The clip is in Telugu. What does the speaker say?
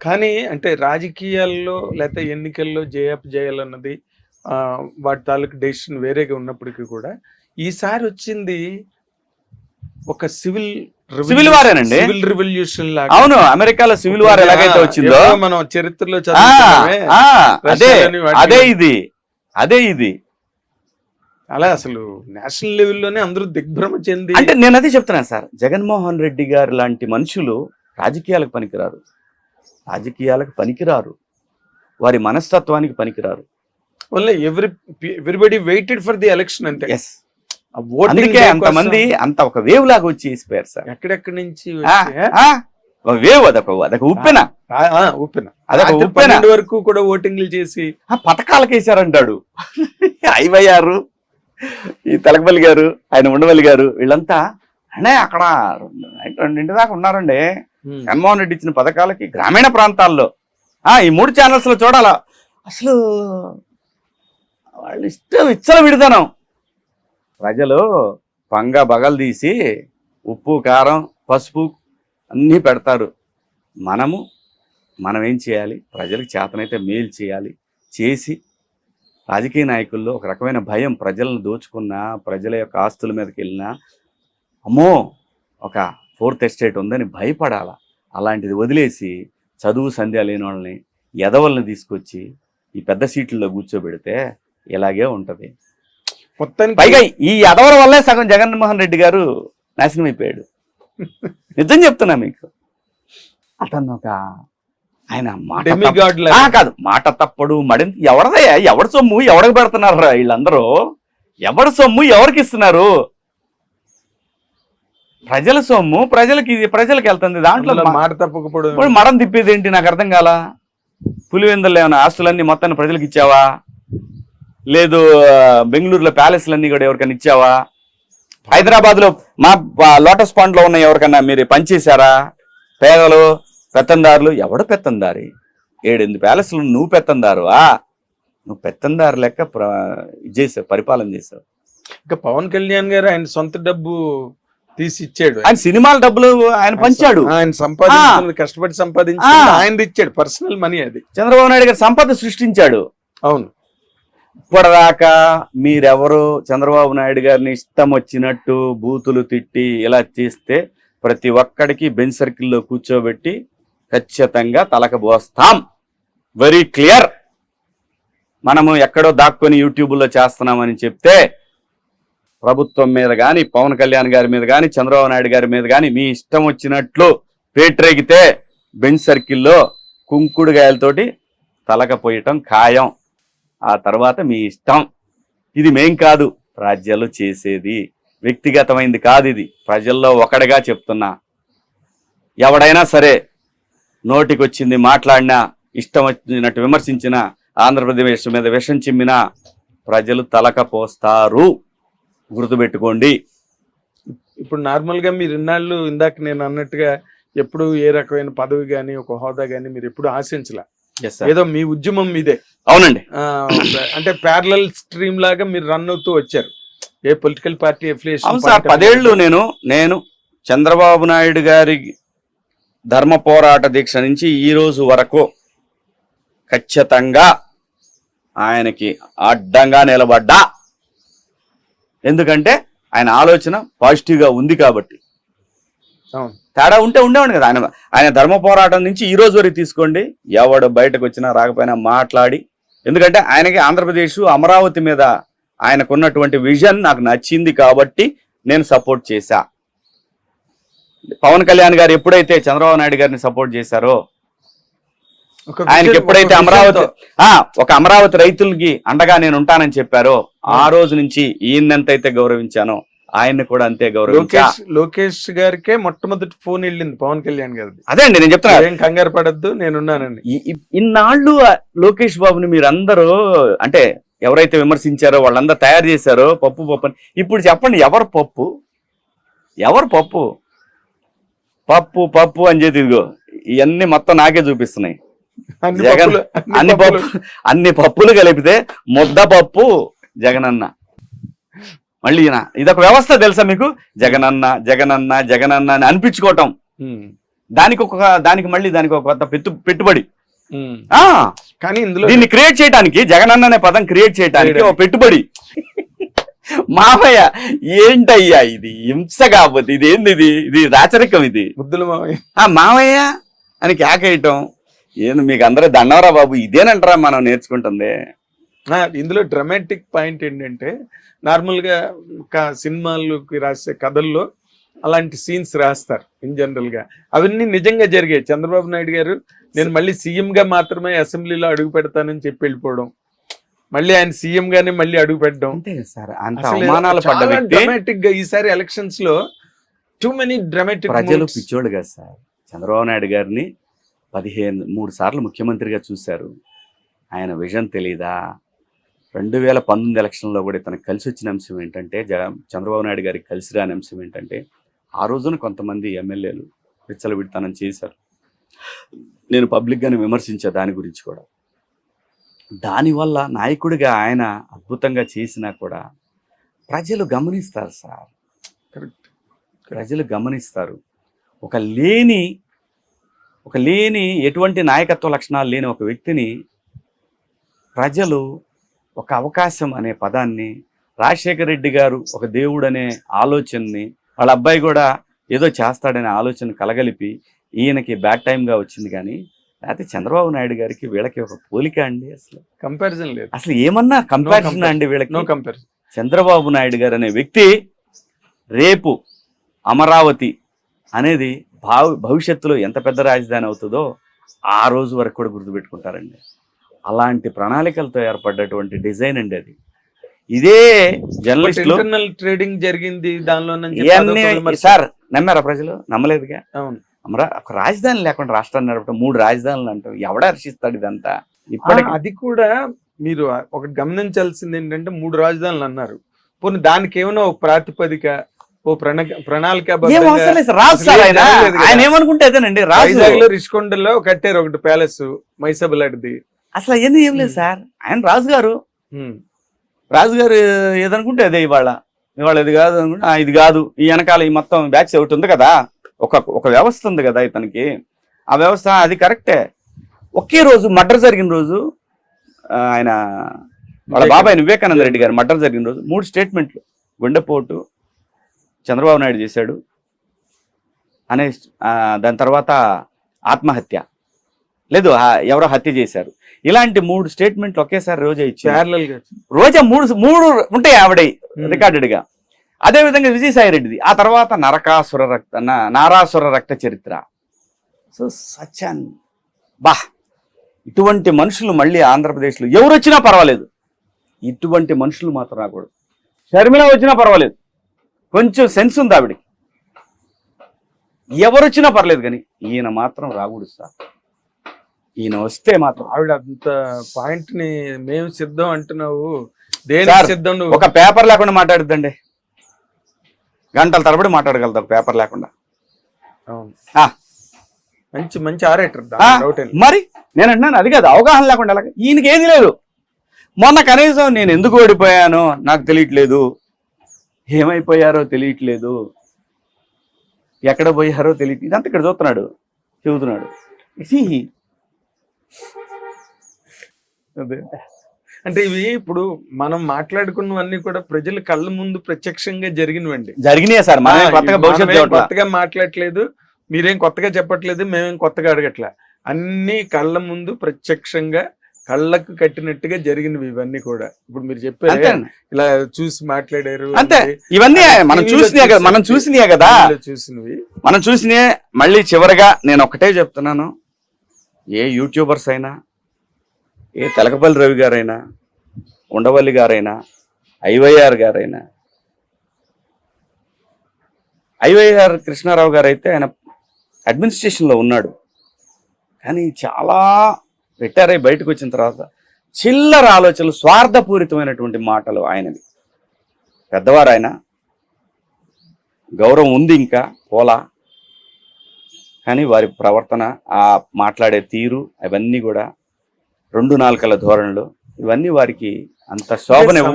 కానీ అంటే రాజకీయాల్లో లేకపోతే ఎన్నికల్లో జయప్ జయాలన్నది ఆ, వాటి తాలూకు డెసిషన్ వేరేగా ఉన్నప్పటికీ కూడా ఈసారి వచ్చింది ఒక సివిల్ war ఏనండి. సివిల్ రివల్యూషన్ లాగా అవును అమెరికాలో సివిల్ వార్ ఎలాగైతే వచ్చిందో మనం చరిత్రలో అదే. అదే ఇది అదే ఇది అలా అసలు నేషనల్ లెవెల్లోనే అందరూ దిగ్భ్రమ చెంది అంటే నేను అదే చెప్తున్నాను సార్ జగన్మోహన్ రెడ్డి గారు లాంటి మనుషులు రాజకీయాలకు పనికిరారు రాజకీయాలకు పనికిరారు. వారి మనస్తత్వానికి పనికిరారు. వల్ల ఎవరి everybody waited for the election అంతే. ఎస్ అందుకే అంతమంది అంత ఒక వేవ్ లాగా వచ్చి వేసిపోయారు సార్. ఎక్కడెక్కడి నుంచి వేవ్ అదొక అదొక ఉప్పెన ఉప్పెన అదొక ఉప్పెన. వరకు కూడా ఓటింగ్లు చేసి ఆ పథకాలకు వేశారంటాడు ఐవయ్యారు ఈ తలకపల్లి గారు ఆయన ఉండవల్లి గారు వీళ్ళంతా అనే అక్కడ రెండింటి దాకా ఉన్నారండి. జగన్మోహన్ రెడ్డి ఇచ్చిన పథకాలకి గ్రామీణ ప్రాంతాల్లో. ఆ ఈ మూడు ఛానల్స్లో చూడాలా? అసలు వాళ్ళు ఇష్టం ఇచ్చల విడదనం ప్రజలు పంగ బగలు తీసి ఉప్పు కారం పసుపు అన్నీ పెడతారు. మనము మనం ఏం చేయాలి? ప్రజలకు చేతనైతే మేలు చేయాలి. చేసి రాజకీయ నాయకుల్లో ఒక రకమైన భయం ప్రజలను దోచుకున్నా ప్రజల యొక్క ఆస్తుల మీదకి వెళ్ళినా అమ్మో ఒక ఫోర్త్ ఎస్టేట్ ఉందని భయపడాల. అలాంటిది వదిలేసి చదువు సంధ్య లేని వాళ్ళని ఎదవల్ని తీసుకొచ్చి ఈ పెద్ద సీట్లలో కూర్చోబెడితే ఇలాగే ఉంటది. మొత్తానికి పైగా ఈ ఎదవల వల్లే సగం జగన్మోహన్ రెడ్డి గారు నాశనం అయిపోయాడు నిజం చెప్తున్నా మీకు. అతను ఒక ఆయన మాట కాదు. మాట తప్పడు మడింత ఎవరిదయ్యా ఎవరి సొమ్ము? ఎవరికి పెడుతున్నారు వీళ్ళందరూ? ఎవరి సొమ్ము? ఎవరికి ఇస్తున్నారు? ప్రజల సొమ్ము ప్రజలకి ప్రజలకి వెళ్తుంది. దాంట్లో మాట తప్పకపోవడం మడం తిప్పేది ఏంటి? నాకు అర్థం కాల? పులివెందులు ఏమైనా ఆస్తులన్నీ మొత్తాన్ని ప్రజలకు ఇచ్చావా? లేదు బెంగళూరులో ప్యాలెస్లన్నీ కూడా ఎవరికైనా ఇచ్చావా? హైదరాబాద్లో మా లోటస్ పాండ్లో ఉన్న ఎవరికన్నా మీరు పనిచేశారా పేదలు పెత్తందారులు? ఎవడు పెత్తందారి? ఏడెనిమిది ప్యాలెస్లు నువ్వు పెత్తందారువా? నువ్వు పెత్తందారు లెక్క ఇది చేసావు పరిపాలన చేసావు. ఇంకా పవన్ కళ్యాణ్ గారు ఆయన సొంత డబ్బు తీసి ఇచ్చాడు ఆయన సినిమాల డబ్బులు ఆయన పంచాడు. ఆయన సంపాదించుకున్నది కష్టపడి సంపాదించి ఆ. ఆయనది ఇచ్చాడు పర్సనల్ మనీ అది. చంద్రబాబు నాయుడు గారు సంపద సృష్టించాడు. అవును. ఇప్పటిదాకా మీరెవరు చంద్రబాబు నాయుడు గారిని ఇష్టం వచ్చినట్టు బూతులు తిట్టి ఇలా చేస్తే ప్రతి ఒక్కడికి బెంచ్ సర్కిల్లో కూర్చోబెట్టి ఖచ్చితంగా తలకబోస్తాం వెరీ క్లియర్. మనము ఎక్కడో దాక్కొని యూట్యూబ్లో చేస్తున్నామని చెప్తే ప్రభుత్వం మీద కానీ పవన్ కళ్యాణ్ గారి మీద కానీ చంద్రబాబు నాయుడు గారి మీద కానీ మీ ఇష్టం వచ్చినట్లు పేట్రేగితే బెంచ్ సర్కిల్లో కుంకుడుగాయలతోటి తలకపోయటం ఖాయం. ఆ తర్వాత మీ ఇష్టం. ఇది మేం కాదు రాజ్యాలు చేసేది. వ్యక్తిగతమైంది కాదు ఇది. ప్రజల్లో ఒకడిగా చెప్తున్నా. ఎవడైనా సరే నోటికొచ్చింది మాట్లాడినా ఇష్టం వచ్చినట్టు విమర్శించినా ఆంధ్రప్రదేశ్ మీద విషం చిమ్మినా ప్రజలు తలకపోస్తారు. గుర్తుపెట్టుకోండి. ఇప్పుడు నార్మల్గా మీరు ఇన్నాళ్ళు ఇందాక నేను అన్నట్టుగా ఎప్పుడు ఏ రకమైన పదవి గాని ఒక హోదా గాని మీరు ఎప్పుడు ఆశించలే? ఏదో మీ ఉద్యమం మీదే. అవునండి. అంటే ప్యారలల్ స్ట్రీమ్ లాగా మీరు రన్ అవుతూ వచ్చారు. ఏ పొలిటికల్ పార్టీ సార్ పదేళ్ళు నేను నేను చంద్రబాబు నాయుడు గారి ధర్మ పోరాట దీక్ష నుంచి ఈ రోజు వరకు ఖచ్చితంగా ఆయనకి అడ్డంగా నిలబడ్డా. ఎందుకంటే ఆయన ఆలోచన పాజిటివ్గా ఉంది కాబట్టి. తేడా ఉంటే ఉండేవాడు కదా. ఆయన ఆయన ధర్మ పోరాటం నుంచి ఈ రోజు వరకు తీసుకోండి. ఎవడు బయటకు వచ్చినా రాకపోయినా మాట్లాడి. ఎందుకంటే ఆయనకి ఆంధ్రప్రదేశ్ అమరావతి మీద ఆయనకున్నటువంటి విజన్ నాకు నచ్చింది కాబట్టి నేను సపోర్ట్ చేశా. పవన్ కళ్యాణ్ గారు ఎప్పుడైతే చంద్రబాబు నాయుడు గారిని సపోర్ట్ చేశారో ఆయనకి ఎప్పుడైతే అమరావతి. ఆ ఒక అమరావతి రైతులకి అండగా నేను ఉంటానని చెప్పారో ఆ. రోజు నుంచి ఈయనెంతైతే గౌరవించానో ఆయన్ని కూడా అంతే గౌరవించా. లోకేష్ లోకేష్ గారికే మొట్టమొదటి ఫోన్ వెళ్ళింది పవన్ కళ్యాణ్ గారిది. అదే అండి నేను చెప్తున్నా. ఏం కంగారు పడద్దు ఈ- ఇన్నాళ్ళు లోకేష్ బాబుని మీరందరూ అంటే ఎవరైతే విమర్శించారో వాళ్ళందరూ తయారు చేశారో పప్పు పప్పు అని ఇప్పుడు చెప్పండి ఎవరు పప్పు? ఎవరు పప్పు? పప్పు పప్పు అని చెప్పి ఇదిగో ఇవన్నీ మొత్తం నాకే చూపిస్తున్నాయి. జగన్ అన్ని. పప్పు అన్ని పప్పులు కలిపితే ముద్ద పప్పు జగనన్న. మళ్ళీ ఈయన. ఇదొక వ్యవస్థ తెలుసా మీకు? జగనన్న జగనన్న జగనన్న అని అనిపించుకోవటం. దానికి ఒక దానికి మళ్ళీ దానికి ఒక కొత్త పెట్టు పెట్టుబడి. కానీ ఇందులో దీన్ని క్రియేట్ చేయడానికి జగనన్న అనే పదం క్రియేట్ చేయడానికి ఒక పెట్టుబడి. మామయ్య ఏంటయ్యా ఇది? హింస కాకపోతే ఇది ఏంది ఇది? ఇది రాచరికం ఇది. ముద్దుల మామయ్య. మామయ్య అని కేకేయటం. ఏంది మీకు అందరూ దండవరా బాబు ఇదేనంటారా మనం నేర్చుకుంటుంది. ఇందులో డ్రమాటిక్ పాయింట్ ఏంటంటే నార్మల్గా క- సినిమాల్లోకి రాసే కథల్లో అలాంటి సీన్స్ రాస్తారు ఇన్ జనరల్గా. అవన్నీ నిజంగా జరిగాయి. చంద్రబాబు నాయుడు గారు నేను మళ్ళీ సీఎం గా మాత్రమే అసెంబ్లీలో అడుగు పెడతానని చెప్పి వెళ్ళిపోవడం. మళ్ళీ ఆయన సీఎం గానే మళ్ళీ అడుగు పెట్టడం. డ్రమాటిక్గా ఈసారి ఎలక్షన్స్లో టూ మెనీ డ్రమాటిక్ ప్రజలు పిచ్చోళ్ళు కదా సార్. చంద్రబాబు నాయుడు గారిని పదిహేను మూడు సార్లు ముఖ్యమంత్రిగా చూశారు. ఆయన విజన్ తెలీదా? రెండు వేల పంతొమ్మిది ఎలక్షన్లో కూడా తనకు కలిసి వచ్చిన అంశం ఏంటంటే జగ చంద్రబాబు నాయుడు గారికి కలిసి రాని అంశం ఏంటంటే ఆ రోజున కొంతమంది ఎమ్మెల్యేలు విచ్చలవిడితనం చేశారు. నేను పబ్లిక్గానే విమర్శించా దాని గురించి కూడా. దానివల్ల నాయకుడిగా ఆయన అద్భుతంగా చేసినా కూడా ప్రజలు గమనిస్తారు సార్. కరెక్ట్. ప్రజలు గమనిస్తారు. ఒక లేని ఒక లేని ఎటువంటి నాయకత్వ లక్షణాలు లేని ఒక వ్యక్తిని ప్రజలు ఒక అవకాశం అనే పదాన్ని రాజశేఖర రెడ్డి గారు ఒక దేవుడు అనే ఆలోచనని వాళ్ళ అబ్బాయి కూడా ఏదో చేస్తాడనే ఆలోచన కలగలిపి ఈయనకి బ్యాడ్ టైంగా వచ్చింది కానీ లేకపోతే చంద్రబాబు నాయుడు గారికి వీళ్ళకి ఒక పోలిక అండి అసలు. కంపారిజన్ లేదు. అసలు ఏమన్నా కంపారిజన్. అండి వీళ్ళకి? నో కంపారిజన్ చంద్రబాబు నాయుడు గారు అనే వ్యక్తి రేపు అమరావతి అనేది భావ భవిష్యత్తులో ఎంత పెద్ద రాజధాని అవుతుందో ఆ రోజు వరకు కూడా గుర్తుపెట్టుకుంటారండి. అలాంటి ప్రణాళికలతో ఏర్పడ్డటువంటి డిజైన్ అండి అది. ఇదే జర్నలిస్టులు ఇంటర్నల్ ట్రేడింగ్ జరిగింది దానిలో సార్ నమ్మారా ప్రజలు? నమ్మలేదుగా? అవును. అమరా ఒక రాజధాని లేకుండా రాష్ట్రాన్ని నడపడం మూడు రాజధానులు అంటాం ఎవడ హర్షిస్తాడు ఇదంతా? ఇప్పటికి అది కూడా మీరు ఒకటి గమనించాల్సింది ఏంటంటే మూడు రాజధానులు అన్నారు. పోనీ దానికి ఏమైనా ఒక ప్రాతిపదిక ఓ ప్రణా ప్రణాళిక రాజు సార్ ఆయన. ఆయన ఏమనుకుంటే అదేనండి రాజు. రిషికొండలో కట్టారు ఒకటి ప్యాలెస్ మైసబులాడిది అసలు అవన్నీ ఏం లేదు సార్. ఆయన రాజు గారు ఉమ్. రాజుగారు ఏదనుకుంటే అదే ఇవాళ. ఇవాళ ఇది కాదు అనుకుంటే "ఆ, ఇది కాదు. ఈ వెనకాల ఈ మొత్తం బ్యాచ్ ఒకటి ఉంది కదా. ఒక ఒక వ్యవస్థ ఉంది కదా ఇతనికి. ఆ వ్యవస్థ అది కరెక్టే. ఒకే రోజు మర్డర్ జరిగిన రోజు ఆయన వాళ్ళ బాబాయ్ వివేకానంద రెడ్డి గారు మర్డర్ జరిగిన రోజు మూడు స్టేట్మెంట్లు. గుండెపోటు చంద్రబాబు నాయుడు చేశాడు అనే దాని తర్వాత ఆత్మహత్య. లేదు ఎవరో హత్య చేశారు. ఇలాంటి మూడు స్టేట్మెంట్లు ఒకేసారి రోజే ఇచ్చారు. రోజా మూడు మూడు ఉంటాయి ఆవిడ Hmm. రికార్డెడ్గా అదే విధంగా విజయసాయి రెడ్డిది ఆ తర్వాత నరకాసుర రక్త నారాసుర రక్త చరిత్ర. సో సచాన్ బా ఇటువంటి మనుషులు మళ్ళీ ఆంధ్రప్రదేశ్లో ఎవరు వచ్చినా పర్వాలేదు. ఇటువంటి మనుషులు మాత్రం రాకూడదు. షర్మిల వచ్చినా పర్వాలేదు. కొంచెం సెన్స్ ఉంది ఆవిడకి. ఎవరు వచ్చినా పర్లేదు కానీ ఈయన మాత్రం రాకూడదు సార్. ఈయన వస్తే మాత్రం ఆవిడ అంత పాయింట్ని మేము సిద్ధం అంటున్నావు. సిద్ధం నువ్వు? ఒక పేపర్ లేకుండా మాట్లాడుద్దండి. గంటల తరబడి మాట్లాడగలుగుతారు పేపర్ లేకుండా. మంచి మంచి ఆరేటర్ మరి నేను అంటున్నాను అది కాదు అవగాహన లేకుండా? ఈయనకి ఏది లేదు. మొన్న కనీసం నేను ఎందుకు ఓడిపోయానో నాకు తెలియట్లేదు. ఏమైపోయారో తెలియట్లేదు. ఎక్కడ పోయారో తెలియట్లేదు. ఇదంతా ఇక్కడ చూస్తున్నాడు చెబుతున్నాడు. అదే. అంటే ఇవి ఇప్పుడు మనం మాట్లాడుకున్నవన్నీ కూడా ప్రజల కళ్ళ ముందు ప్రత్యక్షంగా జరిగినవండి. జరిగినాయి సార్? కొత్తగా మాట్లాడట్లేదు మీరేం కొత్తగా చెప్పట్లేదు మేమేం కొత్తగా అడగట్లే. అన్ని కళ్ళ ముందు ప్రత్యక్షంగా కళ్ళకు కట్టినట్టుగా జరిగినవి ఇవన్నీ కూడా. ఇప్పుడు మీరు చెప్పారు ఇలా చూసి మాట్లాడారు అంతే. ఇవన్నీ మనం చూసినాయి కదా మనం చూసి- చూసినాయే కదా. చూసినవి. మనం చూసినే మళ్ళీ చివరిగా నేను ఒకటే చెప్తున్నాను. ఏ యూట్యూబర్స్ అయినా ఏ తెలకపల్లి రవి గారైనా ఉండవల్లి గారైనా ఐవైఆర్ గారైనా ఐవైఆర్ కృష్ణారావు గారు అయితే ఆయన అడ్మినిస్ట్రేషన్లో ఉన్నాడు. కానీ చాలా రిటైర్ అయి బయటకు వచ్చిన తర్వాత చిల్లర ఆలోచనలు స్వార్థపూరితమైనటువంటి మాటలు ఆయనవి. పెద్దవారు ఆయన గౌరవం ఉంది ఇంకా పోలా. కానీ వారి ప్రవర్తన ఆ మాట్లాడే తీరు అవన్నీ కూడా రెండు నాలుకల ధోరణులు ఇవన్నీ వారికి అంత శోభనివ్వ